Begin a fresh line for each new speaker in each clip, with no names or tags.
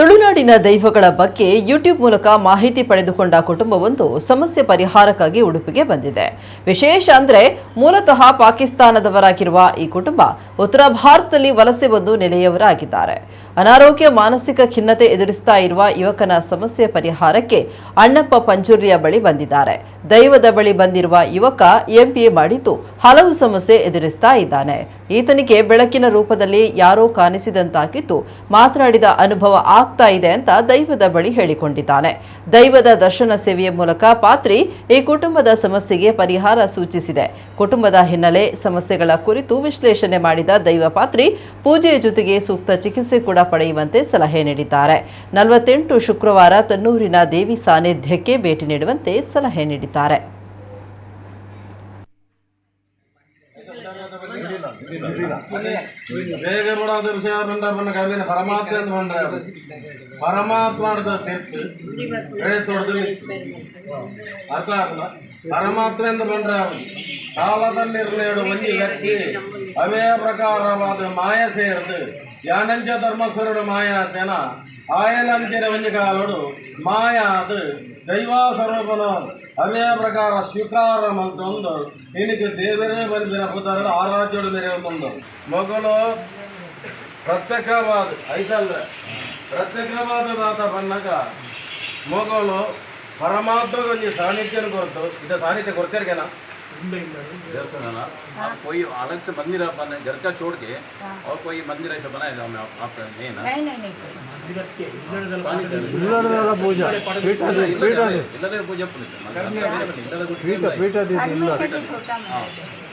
ತುಳುನಾಡಿನ ದೈವಗಳ ಬಗ್ಗೆ ಯೂಟ್ಯೂಬ್ ಮೂಲಕ ಮಾಹಿತಿ ಪಡೆದುಕೊಂಡ ಕುಟುಂಬವೊಂದು ಸಮಸ್ಯೆ ಪರಿಹಾರಕ್ಕಾಗಿ ಉಡುಪಿಗೆ ಬಂದಿದೆ. ವಿಶೇಷ ಅಂದ್ರೆ ಮೂಲತಃ ಪಾಕಿಸ್ತಾನದವರಾಗಿರುವ ಈ ಕುಟುಂಬ ಉತ್ತರ ಭಾರತದಲ್ಲಿ ವಲಸೆ ಬಂದು ನೆಲೆಯವರಾಗಿದ್ದಾರೆ. ಅನಾರೋಗ್ಯ, ಮಾನಸಿಕ ಖಿನ್ನತೆ ಎದುರಿಸ್ತಾ ಇರುವ ಯುವಕನ ಸಮಸ್ಯೆ ಪರಿಹಾರಕ್ಕೆ ಅಣ್ಣಪ್ಪ ಪಂಜುರಿಯ ಬಳಿ ಬಂದಿದ್ದಾರೆ. ದೈವದ ಬಳಿ ಬಂದಿರುವ ಯುವಕ ಎಂಬಿಎ ಮಾಡಿದ್ದು ಹಲವು ಸಮಸ್ಯೆ ಎದುರಿಸ್ತಾ ಇದ್ದಾನೆ. ಈತನಿಗೆ ಬೆಳಕಿನ ರೂಪದಲ್ಲಿ ಯಾರೋ ಕಾಣಿಸಿದಂತಾಗಿದ್ದು ಮಾತನಾಡಿದ ಅನುಭವ ಆಗ್ತಾ ಇದೆ ಅಂತ ದೈವದ ಬಳಿ ಹೇಳಿಕೊಂಡಿದ್ದಾನೆ. ದೈವದ ದರ್ಶನ ಸೇವೆಯ ಮೂಲಕ ಪಾತ್ರಿ ಈ ಕುಟುಂಬದ ಸಮಸ್ಯೆಗೆ ಪರಿಹಾರ ಸೂಚಿಸಿದೆ. ಕುಟುಂಬದ ಹಿನ್ನೆಲೆ ಸಮಸ್ಯೆಗಳ ಕುರಿತು ವಿಶ್ಲೇಷಣೆ ಮಾಡಿದ ದೈವ ಪಾತ್ರಿ ಪೂಜೆಯ ಜೊತೆಗೆ ಸೂಕ್ತ ಚಿಕಿತ್ಸೆ ಕೂಡ ಪಡೆಯುವಂತೆ ಸಲಹೆ ನೀಡಿದ್ದಾರೆ. ನಲವತ್ತೆಂಟು ಶುಕ್ರವಾರ ತನ್ನೂರಿನ ದೇವಿ ಸಾನ್ನಿಧ್ಯಕ್ಕೆ ಭೇಟಿ ನೀಡುವಂತೆ ಸಲಹೆ ನೀಡಿದ್ದಾರೆ.
ಬೇಗ ಬಿಡೋದು ವಿಷಯ ಬಂದ ಬಂದ ಕವಿನ ಪರಮಾತ್ಮ ಅಂತ ಬಂದ್ರೆ ಪರಮಾತ್ಮ ಹಿಡ್ದು ತೀರ್ತು ಬೆಳೆ ತೊಡ್ದು ಅರ್ಥ ಆಗಲ್ಲ ಪರಮಾತ್ಮ ಎಂದು ಬಂದ್ರೆ ಕಾಲದಲ್ಲಿರಲೇಡು ಒಂದು ವ್ಯಕ್ತಿ ಅವೇ ಪ್ರಕಾರವಾದ ಮಾಯ ಸೇರಿದು ಯಾನಂಚ ಧರ್ಮಸ್ವರುಡು ಮಾಯ ಜನ ಆಯಲಂಚಿನ ಒಂದು ಕಾಲಡು ಮಾಯ ಅದು ಪ್ರಕಾರ ಸ್ವೀಕಾರ ಮಂತೊಂದು ನಿನಗೆ ದೇವರೇ ಬಂದಿನ ಪುತ್ರರು ಆರಾಧ್ಯೋಡು ಮೆರೆಯುತ್ತೊಂದು ಮಗಳು ಪ್ರತ್ಯಕ್ಷವಾದ ಐತಲ್ರೆ? ಪ್ರತ್ಯೇಕವಾದದಾತ ಬಂದಾಗ ಮಗಳು ಪರಮಾತ್ಮಗೊಂದು ಸಾನ್ನಿಧ್ಯ ಕೊರತು ಇದು ಸಾನ್ನಿಧ್ಯ ಕೊಡ್ತೀರ್ಗೇನಾ?
देवस्थान आप कोई अलग से मंदिर आप बने घर का छोड़ के और कोई मंदिर ऐसा बनाया जाओ मैं आप, आप नहीं ना
नहीं नहीं नहीं
ಇಲ್ಲಡದ ಪೂಜಾ ಪೀಠ ಪೀಠ
ಇಲ್ಲದೆ ಪೂಜೆ
आदमी कैसे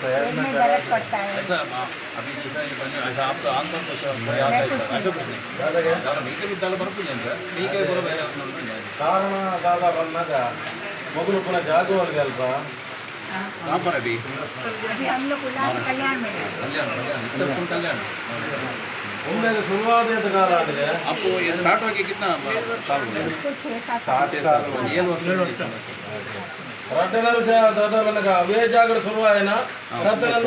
पेट में दर्द पड़ता है
ऐसा आप अभी जैसा ये बने ऐसा आपका आंतों को सब प्रयास है ऐसा कुछ नहीं ज़्यादा मीठे भी दाल बर्फ नहीं ठीक है बोलो मेरे अपना नहीं जाएगा
ಕಾರಣ ದಾದ ಬಂದಾಗ ಮಗಳು ಪುನಃ ಜಾಗುವಲ್ಗೆ ಅಲ್ಪ
हाँ।
कहाँ पर अभी
अभी हम लोग उल्लास कल्याण में हैं।
कल्याण कल्याण इधर कौन कल्याण
ಒಮ್ಮೆ ಶುರುವಾದ ಕಾಲ ಆದ್ರೆ
आपको ये स्टार्ट होके कितना साल हो गया
उसको छः सात साल
छः साल हो गए। ये वर्ष
ರಟ್ಟನ ವಿಷಯ ನನಗೆ ಅವೇ ಜಾಗರ ಶುರುವಾಯನ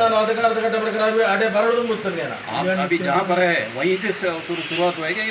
ನಾನು ಅಧಿಕಾರದ ಕಟ್ಟ ಬಳಿಕ ನಾವೇ ಅಡೇ ಬರಡು
ತುಂಬುತ್ತೇನೆ ನಾನು ಅಭಿ ಜಾ
ಬರೆ ವಯಸ್ಸು ಶುರು ಶುರುವಾತ ಹೋಗಿ